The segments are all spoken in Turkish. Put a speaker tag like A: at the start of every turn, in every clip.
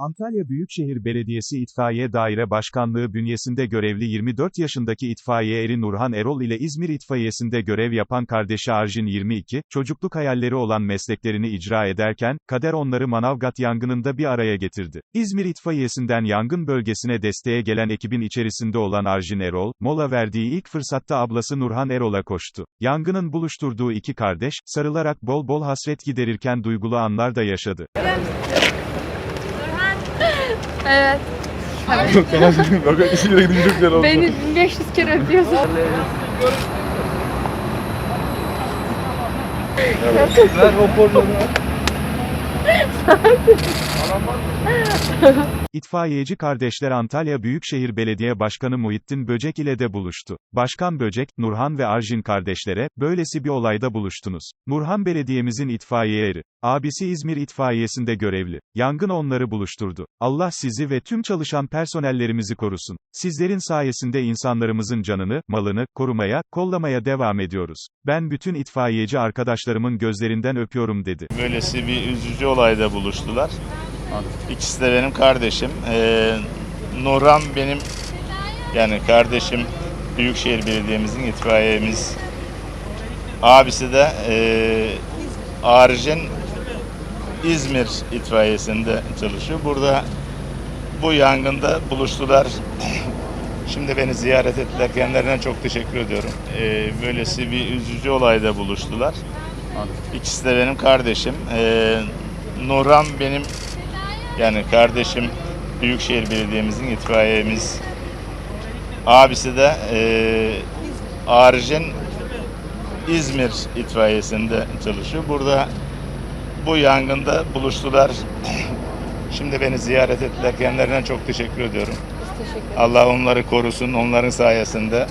A: Antalya Büyükşehir Belediyesi İtfaiye Daire Başkanlığı bünyesinde görevli 24 yaşındaki itfaiye eri Nurhan Erol ile İzmir İtfaiyesi'nde görev yapan kardeşi Arjin 22, çocukluk hayalleri olan mesleklerini icra ederken, kader onları Manavgat yangınında bir araya getirdi. İzmir İtfaiyesi'nden yangın bölgesine desteğe gelen ekibin içerisinde olan Arjin Erol, mola verdiği ilk fırsatta ablası Nurhan Erol'a koştu. Yangının buluşturduğu iki kardeş, sarılarak bol bol hasret giderirken duygulu anlar da yaşadı.
B: Evet.
C: Tamam şimdi bak işine gidince çok güzel oldu.
B: Beni 500 kere öpüyorsun.
C: Ver hoparlörü.
A: İtfaiyeci kardeşler Antalya Büyükşehir Belediye Başkanı Muhittin Böcek ile de buluştu. Başkan Böcek, Nurhan ve Arjin kardeşlere, böylesi bir olayda buluştunuz. Nurhan belediyemizin itfaiye eri. Abisi İzmir İtfaiyesi'nde görevli. Yangın onları buluşturdu. Allah sizi ve tüm çalışan personellerimizi korusun. Sizlerin sayesinde insanlarımızın canını, malını, korumaya, kollamaya devam ediyoruz. Ben bütün itfaiyeci arkadaşlarımın gözlerinden öpüyorum dedi.
D: Böylesi bir üzücü olayda buluştular. İkisi de benim kardeşim. Ee, Nurhan benim yani kardeşim Büyükşehir Belediye'mizin itfaiyemiz. Abisi de e, Arjin İzmir itfaiyesinde çalışıyor. Burada bu yangında buluştular. Şimdi beni ziyaret ettiler. Kendilerine çok teşekkür ediyorum. Ee, böylesi bir üzücü olayda buluştular. İkisi de benim kardeşim. Ee, Nurhan benim yani kardeşim Büyükşehir Belediye'mizin itfaiyemiz. Abisi de e, Arjin İzmir itfaiyesinde çalışıyor. Burada bu yangında buluştular. Şimdi beni ziyaret ettiler. Kendilerine çok teşekkür ediyorum. Allah onları korusun. Onların sayesinde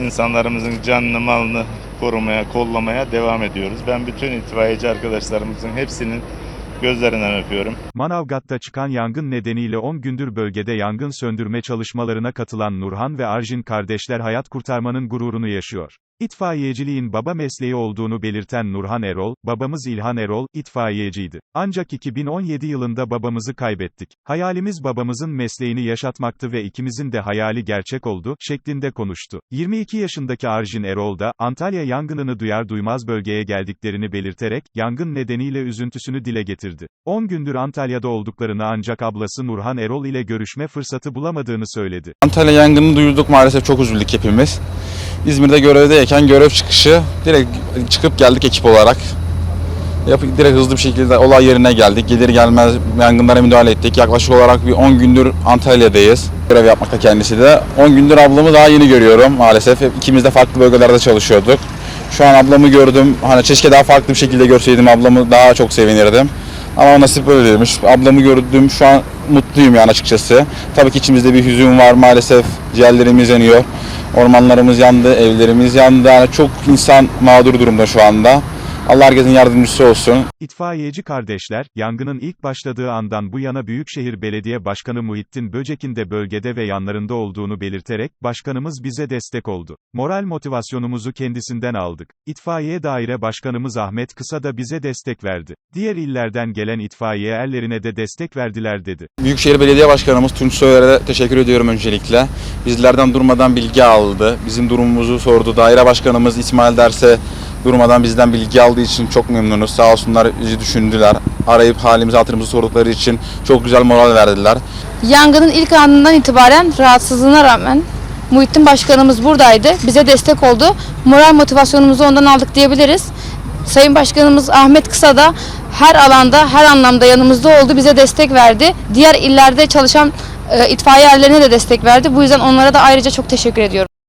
D: insanlarımızın canını, malını korumaya, kollamaya devam ediyoruz. Ben bütün itfaiyeci arkadaşlarımızın hepsinin gözlerinden öpüyorum.
A: Manavgat'ta çıkan yangın nedeniyle 10 gündür bölgede yangın söndürme çalışmalarına katılan Nurhan ve Arjin kardeşler hayat kurtarmanın gururunu yaşıyor. İtfaiyeciliğin baba mesleği olduğunu belirten Nurhan Erol, babamız İlhan Erol, itfaiyeciydi. Ancak 2017 yılında babamızı kaybettik. Hayalimiz babamızın mesleğini yaşatmaktı ve ikimizin de hayali gerçek oldu, şeklinde konuştu. 22 yaşındaki Arjin Erol da, Antalya yangınını duyar duymaz bölgeye geldiklerini belirterek, yangın nedeniyle üzüntüsünü dile getirdi. 10 gündür Antalya'da olduklarını ancak ablası Nurhan Erol ile görüşme fırsatı bulamadığını söyledi.
C: Antalya yangını duyduk maalesef çok üzüldük hepimiz. İzmir'de görevdeyken görev çıkışı direkt çıkıp geldik ekip olarak. Yap, direkt hızlı bir şekilde olay yerine geldik. Gelir gelmez yangınlara müdahale ettik. Yaklaşık olarak bir 10 gündür Antalya'dayız. Görev yapmakta kendisi de. 10 gündür ablamı daha yeni görüyorum maalesef. Hep ikimiz de farklı bölgelerde çalışıyorduk. Şu an ablamı gördüm. Hani keşke daha farklı bir şekilde görseydim ablamı daha çok sevinirdim. Ama nasip böyle değilmiş. Ablamı gördüm şu an mutluyum yani açıkçası. Tabii ki içimizde bir hüzün var maalesef. Ciğerlerimiz yanıyor. Ormanlarımız yandı, evlerimiz yandı. Yani çok insan mağdur durumda şu anda. Allah herkesin yardımcısı olsun.
A: İtfaiyeci kardeşler, yangının ilk başladığı andan bu yana Büyükşehir Belediye Başkanı Muhittin Böcek'in de bölgede ve yanlarında olduğunu belirterek, başkanımız bize destek oldu. Moral motivasyonumuzu kendisinden aldık. İtfaiye Daire Başkanımız Ahmet Kısa da bize destek verdi. Diğer illerden gelen itfaiye erlerine de destek verdiler dedi.
C: Büyükşehir Belediye Başkanımız Tunç Soyer'e de teşekkür ediyorum öncelikle. Bizlerden durmadan bilgi aldı. Bizim durumumuzu sordu. Daire Başkanımız İsmail Derse durmadan bizden bilgi aldığı için çok memnunuz. Sağ olsunlar bizi düşündüler. Arayıp halimizi hatırımızı sordukları için çok güzel moral verdiler.
B: Yangının ilk anından itibaren rahatsızlığına rağmen Muhittin Başkanımız buradaydı. Bize destek oldu. Moral motivasyonumuzu ondan aldık diyebiliriz. Sayın Başkanımız Ahmet Kısa da her alanda, her anlamda yanımızda oldu. Bize destek verdi. Diğer illerde çalışan e, itfaiye erlerine de destek verdi. Bu yüzden onlara da ayrıca çok teşekkür ediyorum.